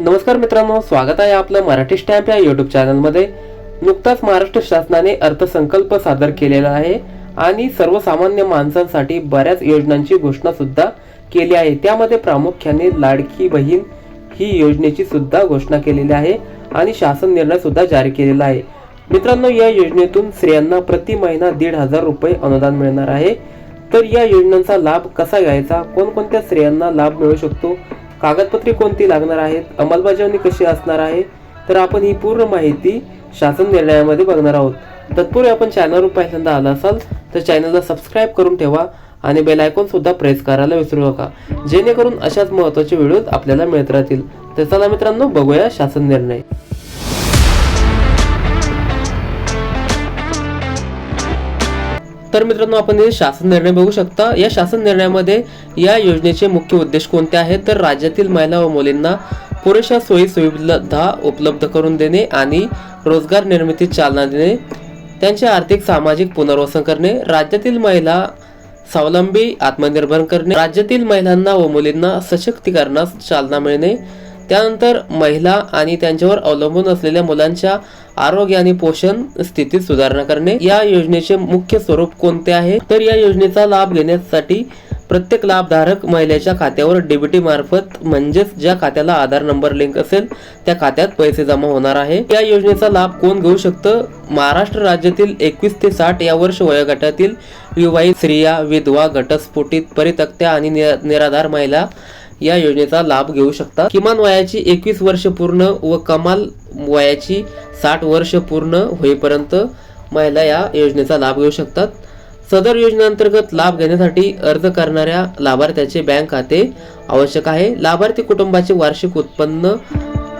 नमस्कार मित्रांनो स्वागत आहे आपलं मराठी स्टॅम्प या युट्यूब चॅनलमध्ये नुकताच महाराष्ट्र शासनाने अर्थसंकल्प सादर केलेला आहे आणि सर्वसामान्य माणसांसाठी बऱ्याच योजनांची घोषणा सुद्धा केली आहे. त्यामध्ये प्रामुख्याने लाडकी बहीण ही योजनेची सुद्धा घोषणा केलेली आहे आणि शासन निर्णय सुद्धा जारी केलेला आहे. मित्रांनो या योजनेतून स्त्रियांना प्रति महिना दीड हजार रुपये अनुदान मिळणार आहे. तर या योजनांचा लाभ कसा घ्यायचा? कोणकोणत्या स्त्रियांना लाभ मिळू शकतो? कागदपत्रे कोणती लागणार आहेत? अंमलबजावणी कशी असणार आहे? तर आपण ही पूर्ण माहिती शासन निर्णयामध्ये बघणार आहोत. तत्पूर्वी आपण चॅनलवर पहिल्यांदा आला असाल तर चॅनलला सबस्क्राईब करून ठेवा आणि बेल आयकॉन सुद्धा प्रेस करायला विसरू नका. जेणेकरून अशाच महत्त्वाचे व्हिडिओ आपल्याला मिळत राहतील. तर चला मित्रांनो बघूया शासन निर्णय. तर मित्रांनो आपण हे शासन निर्णय बघू शकता. या शासन निर्णयामध्ये या योजनेचे मुख्य उद्देश कोणते आहेत? तर राज्यातील महिला व मुलींना पुरेशा सोयी सुविधा उपलब्ध करून देणे आणि रोजगार निर्मितीत चालना देणे त्यांचे आर्थिक सामाजिक पुनर्वसन करणे राज्यातील महिला स्वावलंबी आत्मनिर्भर करणे राज्यातील महिलांना व मुलींना सशक्तीकरणास चालना मिळणे त्यानंतर महिला आणि त्यांच्यावर अवलंबून असलेल्या मुलांच्या आरोग्य आणि पोषण स्थितीत सुधारणा करणे. या योजनेचे मुख्य स्वरूप कोणते आहे? तर या योजनेचा लाभ घेण्यासाठी प्रत्येक लाभधारक महिलेच्या खात्यावर डीबीटी मार्फत म्हणजेच ज्या खात्याला आधार नंबर लिंक असेल त्या खात्यात पैसे जमा होणार आहे. या योजनेचा लाभ कोण घेऊ शकतं? महाराष्ट्र राज्यातील एकवीस ते साठ या वर्ष वयोगटातील विवाहित स्त्रिया विधवा घटस्फोटित परितक्त्या आणि निराधार महिला या योजनेचा लाभ घेऊ शकतात. किमान वयाची एकवीस वर्ष पूर्ण व कमाल वयाची साठ वर्ष पूर्ण होईपर्यंत महिला या योजनेचा लाभ घेऊ शकतात. सदर योजनेअंतर्गत लाभ घेण्यासाठी अर्ज करणाऱ्या लाभार्थ्याचे बँक खाते आवश्यक आहे. लाभार्थी कुटुंबाचे वार्षिक उत्पन्न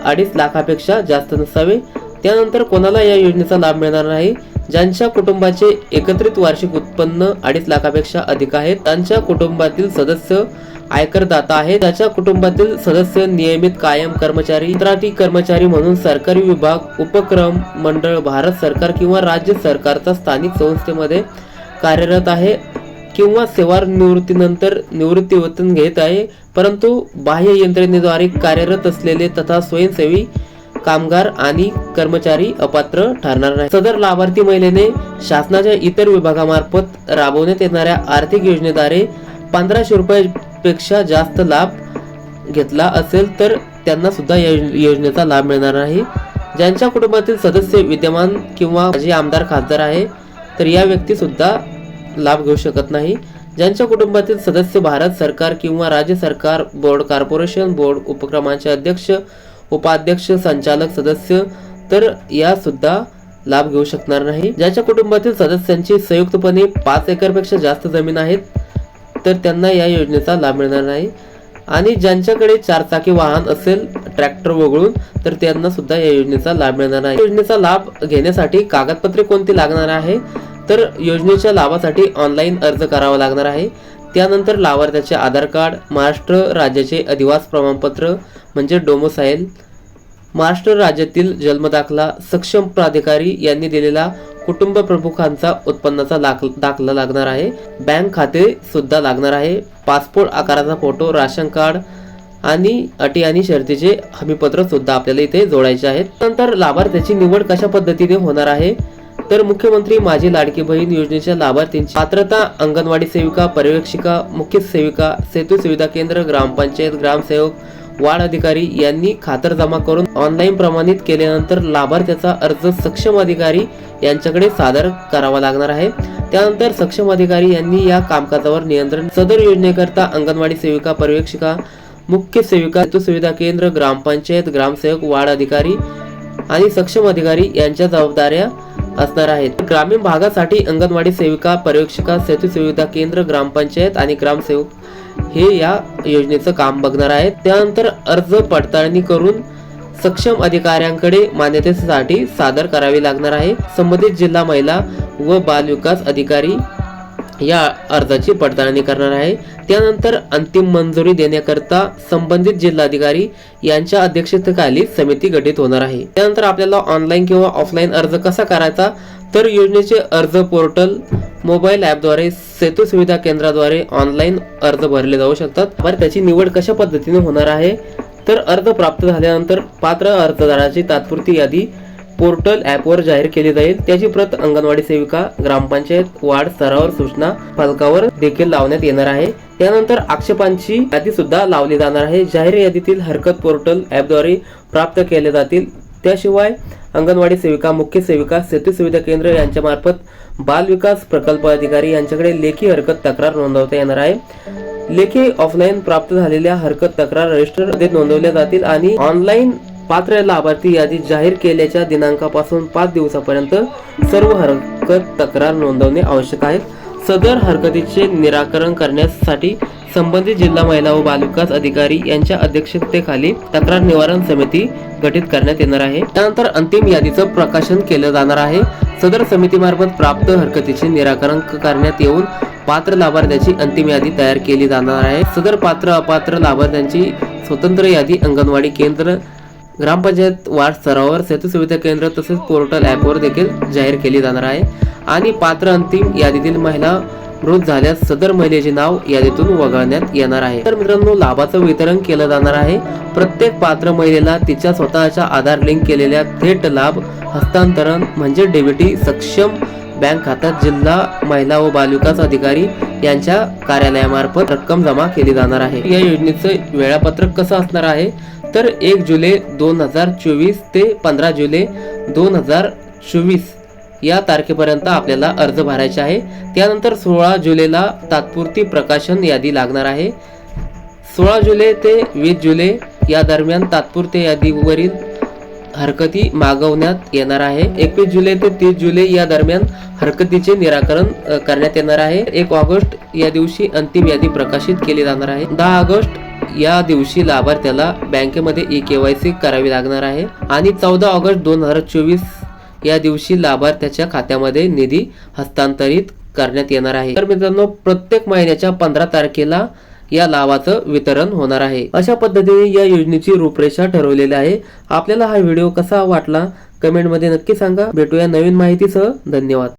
अडीच लाखापेक्षा जास्त नसावे. त्यानंतर कोणाला या योजनेचा लाभ मिळणार नाही? ज्यांच्या कुटुंबाचे एकत्रित वार्षिक उत्पन्न अडीच लाखापेक्षा अधिक आहे त्यांच्या कुटुंबातील सदस्य आयकरदाता आहे. त्याच्या कुटुंबातील सदस्य नियमित कायम कर्मचारी कंत्राटी कर्मचारी म्हणून सरकारी विभाग उपक्रम मंडळ भारत सरकार किंवा राज्य सरकारचा स्थानिक संस्थेमध्ये कार्यरत आहे किंवा सेवानिवृत्तीनंतर निवृत्तीवेतन घेत आहे. परंतु बाह्य यंत्रणेद्वारे कार्यरत असलेले तथा स्वयंसेवी कामगार आणि कर्मचारी अपात्र ठरणार नाही सदर लाभार्थी महिलेने शासनाच्या इतर विभागामार्फत राबवण्यात येणाऱ्या आर्थिक योजनेद्वारे पंधराशे रुपये पेक्षा जास्त लाभ घेतला असेल तर त्यांना सुद्धा या योजनेचा लाभ मिळणार नाही ज्यांच्या कुटुंबातील सदस्य विद्यमान किंवा माजी आमदार खासदार आहे तर या व्यक्ती सुद्धा लाभ घेऊ शकत नाही. ज्यांच्या कुटुंबातील सदस्य भारत सरकार किंवा राज्य सरकार बोर्ड कॉर्पोरेशन बोर्ड उपक्रमांचे अध्यक्ष उपाध्यक्ष संचालक सदस्य तर या सुद्धा लाभ घेऊ शकणार नाही. ज्याच्या कुटुंबातील सदस्यांची संयुक्तपणे पाच एकरपेक्षा जास्त जमीन आहेत तर त्यांना या योजनेचा लाभ मिळणार नाही. आणि ज्यांच्याकडे चारचाकी वाहन असेल ट्रॅक्टर वगळून तर त्यांना सुद्धा या योजनेचा लाभ मिळणार नाही. योजनेचा लाभ घेण्यासाठी कागदपत्रे कोणती लागणार आहे? तर योजनेच्या लाभासाठी ऑनलाईन अर्ज करावा लागणार आहे. त्यानंतर लाभार्थ्याचे आधार कार्ड महाराष्ट्र राज्याचे अधिवास प्रमाणपत्र म्हणजे डोमोसाईल महाराष्ट्र राज्यातील जन्मदाखला सक्षम प्राधिकारी यांनी दिलेला कुटुंब प्रमुखांचा उत्पन्नाचा दाखला लागणार आहे. बँक खाते सुद्धा लागणार आहे. पासपोर्ट आकाराचा फोटो राशन कार्ड आणि अटी आणि शर्तीचे हमीपत्र सुद्धा आपल्याला इथे जोडायचे आहेत. नंतर लाभार्थ्याची निवड कशा पद्धतीने होणार आहे? तर मुख्यमंत्री माझी लाडकी बहीण योजनेच्या लाभार्थींची पात्रता अंगणवाडी सेविका पर्यवेक्षिका मुख्य सेविका सेतू सुविधा केंद्र ग्रामपंचायत ग्रामसेवक वाढ अधिकारी यांनी खातरजमा करून ऑनलाईन प्रमाणित केल्यानंतर लाभार्थ्याचा अर्ज सक्षम अधिकारी यांच्याकडे सादर करावा लागणार आहे. त्यानंतर सक्षम अधिकारी यांनी या कामकाजावर नियंत्रण सदर योजनेकरता अंगणवाडी सेविका पर्यवेक्षिका मुख्य सेविका सुविधा केंद्र ग्रामपंचायत ग्रामसेवक वाढ अधिकारी आणि सक्षम अधिकारी यांच्या जबाबदाऱ्या असणार आहेत. ग्रामीण भागासाठी अंगणवाडी सेविका पर्यवेक्षिका सेतू सुविधा केंद्र ग्रामपंचायत आणि ग्रामसेवक हे या योजनेचं काम बघणार आहेत. त्यानंतर अर्ज पडताळणी करून सक्षम अधिकाऱ्यांकडे मान्यतेसाठी सादर करावी लागणार आहे. संबंधित जिल्हा महिला व बाल विकास अधिकारी या अर्जाची पडताळणी करणार आहे. त्यानंतर अंतिम मंजुरी देण्याकरता संबंधित जिल्हाधिकारी यांच्या अध्यक्षतेखाली समिती गठीत होणार आहे. त्यानंतर आपल्याला ऑनलाईन किंवा ऑफलाईन अर्ज कसा करायचा? तर योजनेचे अर्ज पोर्टल मोबाईल ॲपद्वारे सेतू सुविधा केंद्राद्वारे ऑनलाईन अर्ज भरले जाऊ शकतात. बरं त्याची निवड कशा पद्धतीने होणार आहे? तर अर्ज प्राप्त झाल्यानंतर पात्र अर्जदाराची तात्पुरती यादी पोर्टल ॲपवर जाहीर केली जाईल. त्याची प्रत अंगणवाडी सेविका ग्रामपंचायत वार्ड स्तरावर सूचना फलकावर देखील लावण्यात येणार आहे. त्यानंतर आक्षेपांची यादी सुद्धा लावली जाणार आहे. जाहीर यादीतील हरकत पोर्टल ॲपद्वारे प्राप्त केले जातील. त्याशिवाय अंगणवाडी सेविका मुख्य सेविका सेतू सुविधा केंद्र यांच्यामार्फत बाल विकास प्रकल्प अधिकारी यांच्याकडे लेखी हरकत तक्रार नोंदवता येणार आहे. लेखी ऑफलाईन प्राप्त झालेल्या हरकत तक्रार रजिस्टर नोंदवल्या जातील आणि ऑनलाईन पात्र लाभार्थी यादी जाहीर केल्याच्या दिनांकापासून पाच दिवसापर्यंत सर्व हरकत तक्रार नोंदवणे आवश्यक आहे. सदर हरकतीचे निराकरण करण्यासाठी संबंधित जिल्हा महिला व बालविकास अधिकारी यांच्या अध्यक्षतेखाली तक्रार निवारण समिती गठीत करण्यात येणार आहे. त्यानंतर अंतिम यादीचं प्रकाशन केलं जाणार आहे. सदर समितीमार्फत प्राप्त हरकतीचे निराकरण करण्यात येऊन पात्र लाभार्थ्याची अंतिम यादी तयार केली जाणार आहे. सदर पात्र अपात्र लाभार्थ्यांची स्वतंत्र यादी अंगणवाडी केंद्र ग्रामपंचायत वार्ड स्तरावर सेतू सुविधा केंद्र तसेच पोर्टल ॲपवर देखील जाहीर केली जाणार आहे. आणि पात्र अंतिम यादीतील महिला मृत झाल्यास सदर महिलेचे नाव यादीतून वगळण्यात येणार आहे. तर मित्रांनो लाभाचं वितरण केलं जाणार आहे. प्रत्येक पात्र महिलेला तिच्या स्वतःच्या आधार लिंक केलेल्या थेट लाभ हस्तांतरण म्हणजे डेबिटी सक्षम बँक खात्यात जिल्हा महिला व बालविकास अधिकारी यांच्या कार्यालयामार्फत रक्कम जमा केली जाणार आहे. या योजनेचं वेळापत्रक कसं असणार आहे? तर एक जुलै दोन हजार चोवीस ते पंधरा जुलै दोन हजार चोवीस या तारखेपर्यंत आपल्याला अर्ज भरायचा आहे. त्यानंतर सोळा जुलैला तात्पुरती प्रकाशन यादी लागणार आहे. सोळा जुलै ते वीस जुलै या दरम्यान तात्पुरत्या यादीवरील हरकती मागवण्यात येणार आहे. एकवीस जुलै ते तीस जुलै या दरम्यान हरकतीचे निराकरण करण्यात येणार आहे. एक ऑगस्ट या दिवशी अंतिम यादी प्रकाशित केली जाणार आहे. दहा ऑगस्ट या दिवशी लाभार्थ्याला बँकेमध्ये ई केवायसी करावी लागणार आहे. आणि चौदा ऑगस्ट दोन हजार चोवीस या दिवशी लाभार्थ्याच्या खात्यामध्ये निधी हस्तांतरित करण्यात येणार आहे. तर मित्रांनो प्रत्येक महिन्याच्या पंधरा तारखेला या लाभाचं वितरण होणार आहे. अशा पद्धतीने या योजनेची रूपरेषा ठरवलेली आहे. आपल्याला हा व्हिडिओ कसा वाटला कमेंटमध्ये नक्की सांगा. भेटूया नवीन माहितीसह. धन्यवाद.